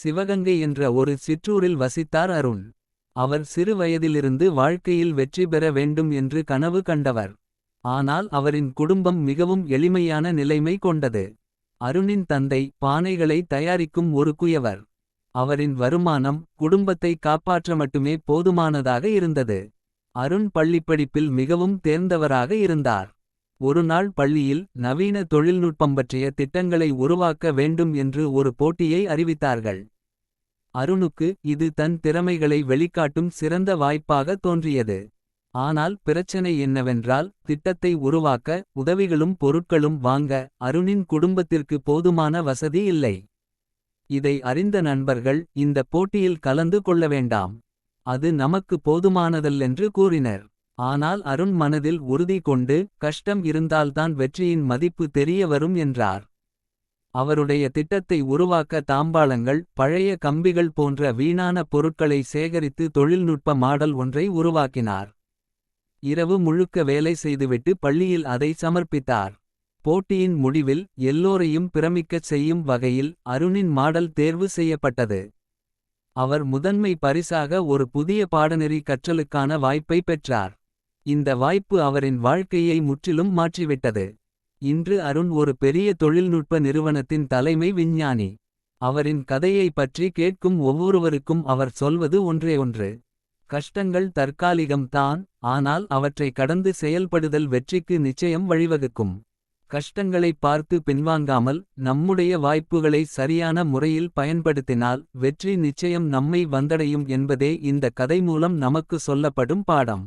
சிவகங்கை என்ற ஒரு சிற்றூரில் வசித்தார் அருண். அவர் சிறு வயதிலிருந்து வாழ்க்கையில் வெற்றி பெற வேண்டும் என்று கனவு கண்டவர். ஆனால் அவரின் குடும்பம் மிகவும் எளிமையான நிலைமை கொண்டது. அருணின் தந்தை பானைகளை தயாரிக்கும் ஒரு குயவர். அவரின் வருமானம் குடும்பத்தை காப்பாற்ற மட்டுமே போதுமானதாக இருந்தது. அருண் பள்ளிப்படிப்பில் மிகவும் தேர்ந்தவராக இருந்தார். ஒருநாள் பள்ளியில் நவீன தொழில்நுட்பம் பற்றிய திட்டங்களை உருவாக்க வேண்டும் என்று ஒரு போட்டியை அறிவித்தார்கள். அருணுக்கு இது தன் திறமைகளை வெளிக்காட்டும் சிறந்த வாய்ப்பாக தோன்றியது. ஆனால் பிரச்சனை என்னவென்றால் திட்டத்தை உருவாக்க உதவிகளும் பொருட்களும் வாங்க அருணின் குடும்பத்திற்கு போதுமான வசதி இல்லை. இதை அறிந்த நண்பர்கள் இந்த போட்டியில் கலந்து கொள்ள வேண்டாம். அது நமக்கு போதுமானதல்லென்று கூறினர். ஆனால் அருண் மனதில் உறுதி கொண்டு கஷ்டம் இருந்தால்தான் வெற்றியின் மதிப்பு தெரிய வரும் என்றார். அவருடைய திட்டத்தை உருவாக்க தாம்பாளங்கள் பழைய கம்பிகள் போன்ற வீணான பொருட்களை சேகரித்து தொழில்நுட்ப மாடல் ஒன்றை உருவாக்கினார். இரவு முழுக்க வேலை செய்துவிட்டு பள்ளியில் அதை சமர்ப்பித்தார். போட்டியின் முடிவில் எல்லோரையும் பிரமிக்கச் செய்யும் வகையில் அருணின் மாடல் தேர்வு செய்யப்பட்டது. அவர் முதன்மை பரிசாக ஒரு புதிய பாடநெறி கற்றலுக்கான வாய்ப்பை பெற்றார். இந்த வாய்ப்பு அவரின் வாழ்க்கையை முற்றிலும் மாற்றிவிட்டது. இன்று அருண் ஒரு பெரிய தொழில்நுட்ப நிறுவனத்தின் தலைமை விஞ்ஞானி. அவரின் கதையை பற்றி கேட்கும் ஒவ்வொருவருக்கும் அவர் சொல்வது ஒன்றே ஒன்று. கஷ்டங்கள் தற்காலிகம் தான் ஆனால் அவற்றை கடந்து செயல்படுதல் வெற்றிக்கு நிச்சயம் வழிவகுக்கும். கஷ்டங்களை பார்த்து பின்வாங்காமல் நம்முடைய வாய்ப்புகளை சரியான முறையில் பயன்படுத்தினால் வெற்றி நிச்சயம் நம்மை வந்தடையும் என்பதே இந்த கதை மூலம் நமக்கு சொல்லப்படும் பாடம்.